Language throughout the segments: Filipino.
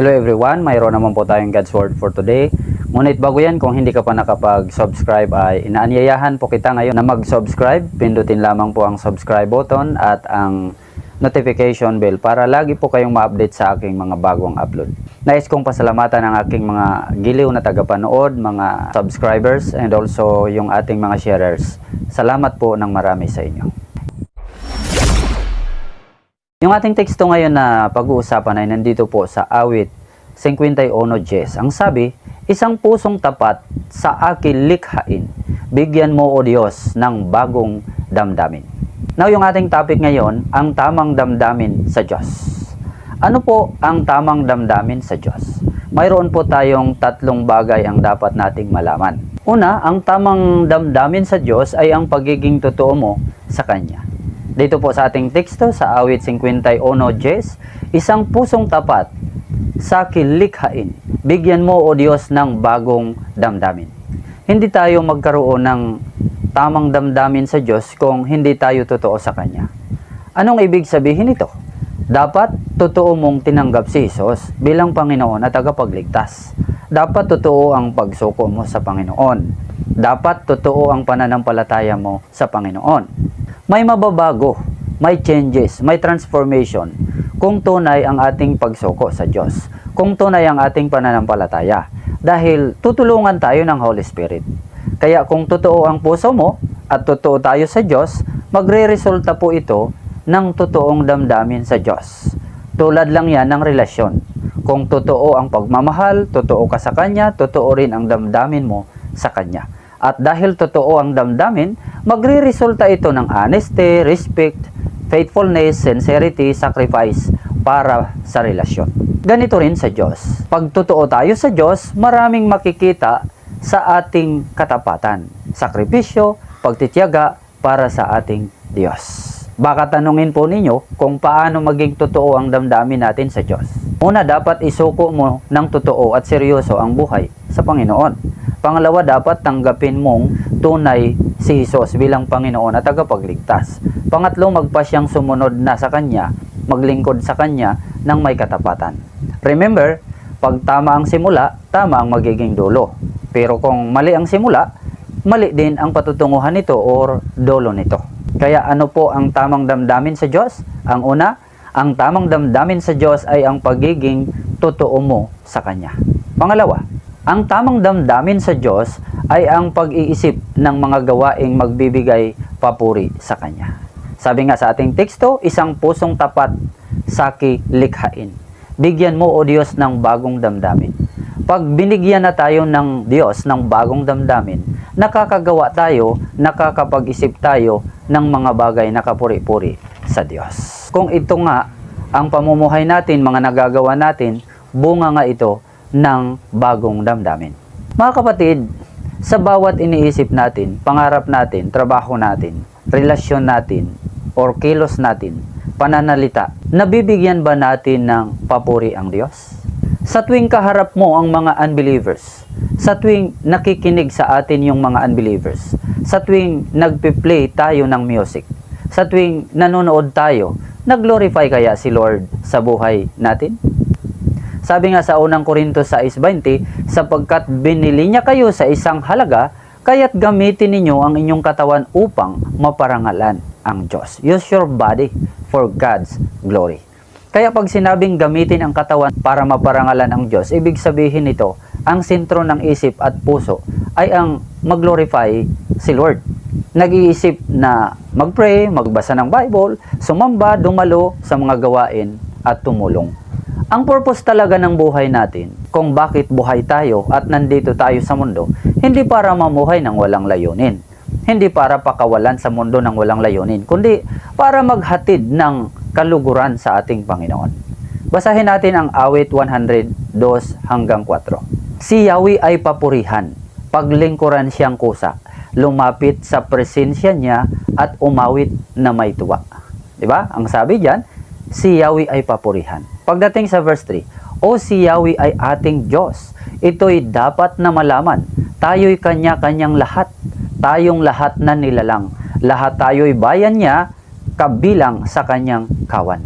Hello everyone, mayroon naman po tayong God's Word for today. Ngunit bago yan, kung hindi ka pa nakapag-subscribe ay inaanyayahan po kita ngayon na mag-subscribe. Pindutin lamang po ang subscribe button at ang notification bell para lagi po kayong ma-update sa aking mga bagong upload. Nais kong pasalamatan ang aking mga giliw na tagapanood, mga subscribers, and also yung ating mga sharers. Salamat po ng marami sa inyo. Yung ating teksto ngayon na pag-uusapan ay nandito po sa awit 51 Jes. Ang sabi, isang pusong tapat sa akin likhain, bigyan mo o Diyos ng bagong damdamin. Now yung ating topic ngayon, ang tamang damdamin sa Diyos. Ano po ang tamang damdamin sa Diyos? Mayroon po tayong tatlong bagay ang dapat nating malaman. Una, ang tamang damdamin sa Diyos ay ang pagiging totoo mo sa Kanya. Dito po sa ating teksto sa awit 51 Jes, isang pusong tapat sa kilikhain. Bigyan mo o Diyos ng bagong damdamin. Hindi tayo magkaroon ng tamang damdamin sa Diyos kung hindi tayo totoo sa Kanya. Anong ibig sabihin nito? Dapat totoo mong tinanggap si Jesus bilang Panginoon at tagapagligtas. Dapat totoo ang pagsuko mo sa Panginoon. Dapat totoo ang pananampalataya mo sa Panginoon may mababago, may changes, may transformation kung tunay ang ating pagsuko sa Diyos, kung tunay ang ating pananampalataya. Dahil tutulungan tayo ng Holy Spirit. Kaya kung totoo ang puso mo at totoo tayo sa Diyos, magre-resulta po ito ng totoong damdamin sa Diyos. Tulad lang yan ng relasyon. Kung totoo ang pagmamahal, totoo ka sa Kanya, totoo rin ang damdamin mo sa Kanya. At dahil totoo ang damdamin, magre-resulta ito ng honesty, respect, faithfulness, sincerity, sacrifice para sa relasyon. Ganito rin sa Diyos. Pag totoo tayo sa Diyos, maraming makikita sa ating katapatan, sakripisyo, pagtitiyaga para sa ating Diyos. Baka tanungin po ninyo kung paano maging totoo ang damdamin natin sa Diyos. Una, dapat isuko mo ng totoo at seryoso ang buhay sa Panginoon. Pangalawa, dapat tanggapin mong tunay si Jesus bilang Panginoon at tagapagligtas. Pangatlo, magpasyang sumunod na sa Kanya, maglingkod sa Kanya ng may katapatan. Remember, pag tama ang simula, tama ang magiging dulo. Pero kung mali ang simula, mali din ang patutunguhan nito or dulo nito. Kaya ano po ang tamang damdamin sa Diyos? Ang una, ang tamang damdamin sa Diyos ay ang pagiging totoo mo sa Kanya. Pangalawa, ang tamang damdamin sa Diyos ay ang pag-iisip ng mga gawaing magbibigay papuri sa Kanya. Sabi nga sa ating teksto, isang pusong tapat sa likhain. Bigyan mo o Diyos ng bagong damdamin. Pag binigyan na tayo ng Diyos ng bagong damdamin, nakakagawa tayo, nakakapag-isip tayo ng mga bagay na kapuri-puri sa Diyos. Kung ito nga ang pamumuhay natin, mga nagagawa natin, bunga nga ito ng bagong damdamin. Mga kapatid, sa bawat iniisip natin, pangarap natin, trabaho natin, relasyon natin, or kilos natin, pananalita, nabibigyan ba natin ng papuri ang Diyos? Sa tuwing kaharap mo ang mga unbelievers, sa tuwing nakikinig sa atin yung mga unbelievers, sa tuwing nagpe-play tayo ng music, sa tuwing nanonood tayo, nag-glorify kaya si Lord sa buhay natin? Sabi nga sa unang Korinto 6.20, sapagkat binili niya kayo sa isang halaga, kaya't gamitin ninyo ang inyong katawan upang maparangalan ang Diyos. Use your body for God's glory. Kaya pag sinabing gamitin ang katawan para maparangalan ang Diyos, ibig sabihin nito, ang sentro ng isip at puso ay ang mag-glorify si Lord. Nag-iisip na mag-pray, magbasa ng Bible, sumamba, dumalo sa mga gawain at tumulong ang purpose talaga ng buhay natin, kung bakit buhay tayo at nandito tayo sa mundo, hindi para mamuhay ng walang layunin. Hindi para pakawalan sa mundo ng walang layunin, kundi para maghatid ng kaluguran sa ating Panginoon. Basahin natin ang awit 102 hanggang 4. Si Yahweh ay papurihan, paglingkuran siyang kusa, lumapit sa presensya niya at umawit na may tuwa. 'Di ba? Ang sabi diyan, si Yahweh ay papurihan. Pagdating sa verse 3, O si Yahweh ay ating Diyos. Ito'y dapat na malaman. Tayo'y kanya-kanyang lahat. Tayong lahat na nilalang. Lahat tayo'y bayan niya, kabilang sa kanyang kawan.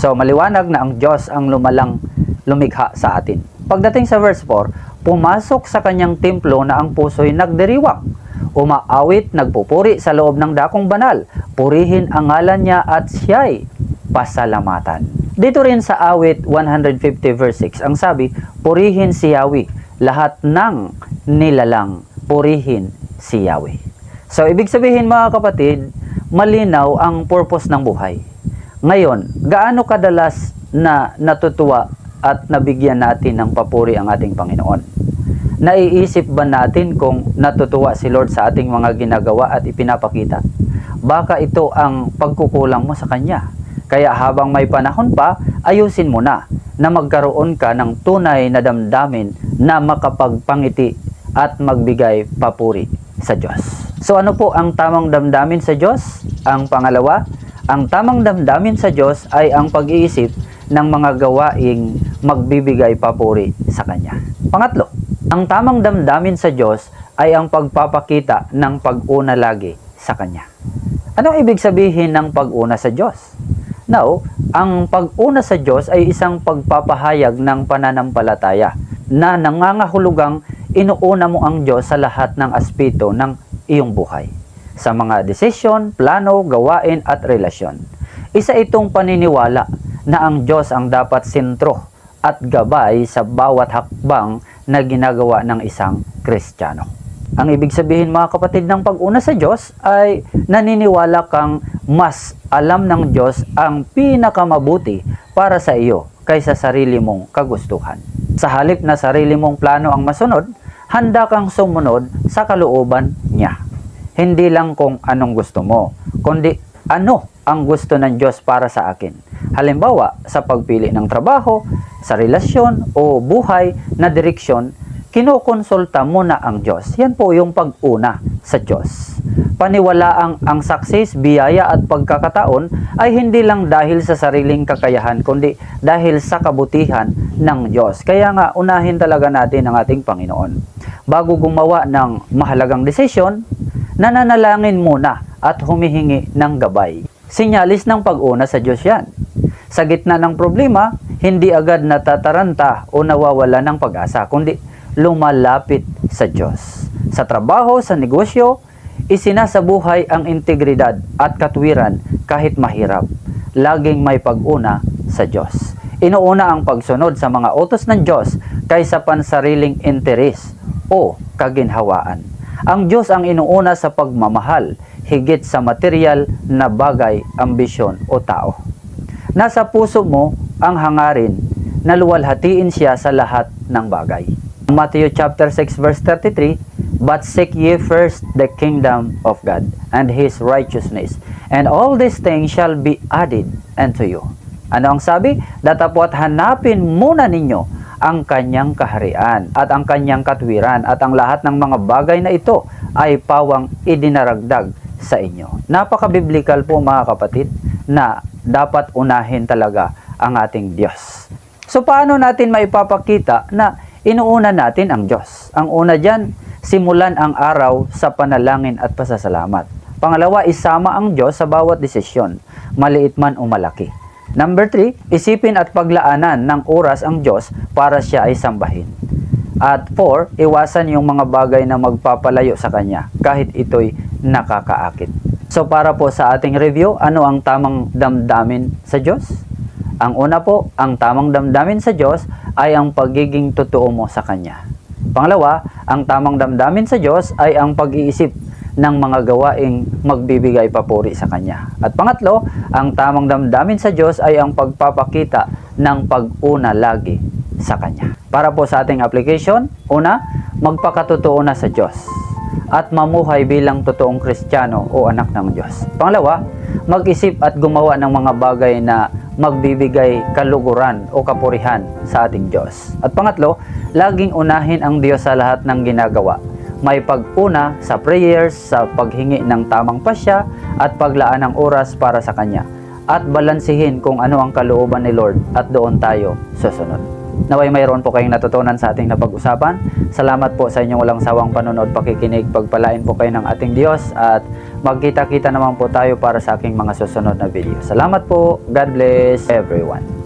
So maliwanag na ang Diyos ang lumalang lumikha sa atin. Pagdating sa verse 4, pumasok sa kanyang templo na ang puso'y nagdiriwang. Umaawit, nagpupuri sa loob ng dakong banal. Purihin ang ngalan niya at siya'y pasalamatan. Dito rin sa awit 150 verse 6, ang sabi, Purihin si Yahweh, lahat ng nilalang, purihin si Yahweh. So, ibig sabihin mga kapatid, malinaw ang purpose ng buhay. Ngayon, gaano kadalas na natutuwa at nabigyan natin ng papuri ang ating Panginoon? Naiisip ba natin kung natutuwa si Lord sa ating mga ginagawa at ipinapakita? Baka ito ang pagkukulang mo sa Kanya. Kaya habang may panahon pa, ayusin mo na na magkaroon ka ng tunay na damdamin na makapagpangiti at magbigay papuri sa Diyos. So ano po ang tamang damdamin sa Diyos? Ang pangalawa, ang tamang damdamin sa Diyos ay ang pag-iisip ng mga gawaing magbibigay papuri sa Kanya. Pangatlo, ang tamang damdamin sa Diyos ay ang pagpapakita ng pag-una lagi sa Kanya. Anong ibig sabihin ng pag-una sa Diyos? Now, ang pag-una sa Diyos ay isang pagpapahayag ng pananampalataya na nangangahulugang inuuna mo ang Diyos sa lahat ng aspeto ng iyong buhay. Sa mga desisyon, plano, gawain at relasyon. Isa itong paniniwala na ang Diyos ang dapat sentro at gabay sa bawat hakbang na ginagawa ng isang Kristiyano. Ang ibig sabihin mga kapatid ng pag-una sa Diyos ay naniniwala kang mas alam ng Diyos ang pinakamabuti para sa iyo kaysa sarili mong kagustuhan. Sa halip na sarili mong plano ang masunod, handa kang sumunod sa kalooban niya. Hindi lang kung anong gusto mo, kundi ano ang gusto ng Diyos para sa akin. Halimbawa, sa pagpili ng trabaho, sa relasyon o buhay na direksyon, kinukonsulta mo na ang Diyos. Yan po yung pag-una sa Diyos. Paniwalaang ang success, biyaya at pagkakataon ay hindi lang dahil sa sariling kakayahan, kundi dahil sa kabutihan ng Diyos. Kaya nga, unahin talaga natin ang ating Panginoon. Bago gumawa ng mahalagang desisyon, nananalangin muna at humihingi ng gabay. Sinyalis ng pag-una sa Diyos yan. Sa gitna ng problema, hindi agad natataranta o nawawala ng pag-asa, kundi lumalapit sa Diyos. Sa trabaho, sa negosyo, isinasabuhay ang integridad at katwiran kahit mahirap. Laging may pag-una sa Diyos. Inuuna ang pagsunod sa mga utos ng Diyos kaysa pansariling interes o kaginhawaan. Ang Diyos ang inuuna sa pagmamahal, higit sa material na bagay, ambisyon o tao. Nasa puso mo ang hangarin na luwalhatiin siya sa lahat ng bagay. Matthew chapter 6 verse 33, But seek ye first the kingdom of God and His righteousness, and all these things shall be added unto you. Ano ang sabi? Datapot hanapin muna ninyo ang kanyang kaharian at ang kanyang katwiran at ang lahat ng mga bagay na ito ay pawang idinaragdag sa inyo. Napaka-biblical po mga kapatid na dapat unahin talaga ang ating Diyos. So paano natin maipapakita na inuuna natin ang Diyos? Ang una dyan, simulan ang araw sa panalangin at pasasalamat. Pangalawa, isama ang Diyos sa bawat desisyon, maliit man o malaki. Number three, isipin at paglaanan ng oras ang Diyos para siya ay sambahin. At four, iwasan yung mga bagay na magpapalayo sa Kanya kahit ito'y nakakaakit. So para po sa ating review, ano ang tamang damdamin sa Diyos? Ang una po, ang tamang damdamin sa Diyos ay ang pagiging totoo mo sa Kanya. Pangalawa, ang tamang damdamin sa Diyos ay ang pag-iisip ng mga gawaing magbibigay papuri sa Kanya. At pangatlo, ang tamang damdamin sa Diyos ay ang pagpapakita ng pag-una lagi sa Kanya. Para po sa ating application, una, magpakatotoo na sa Diyos at mamuhay bilang totoong Kristiyano o anak ng Diyos. Pangalawa, mag-isip at gumawa ng mga bagay na magbibigay kaluguran o kapurihan sa ating Diyos. At pangatlo, laging unahin ang Diyos sa lahat ng ginagawa. May pag-una sa prayers, sa paghingi ng tamang pasya at paglaan ng oras para sa Kanya. At balansihin kung ano ang kalooban ni Lord at doon tayo susunod. Naway mayroon po kayong natutunan sa ating napag-usapan. Salamat po sa inyong walang sawang panonood, pakikinig, pagpalain po kayo ng ating Diyos at magkita-kita naman po tayo para sa aking mga susunod na video. Salamat po. God bless everyone.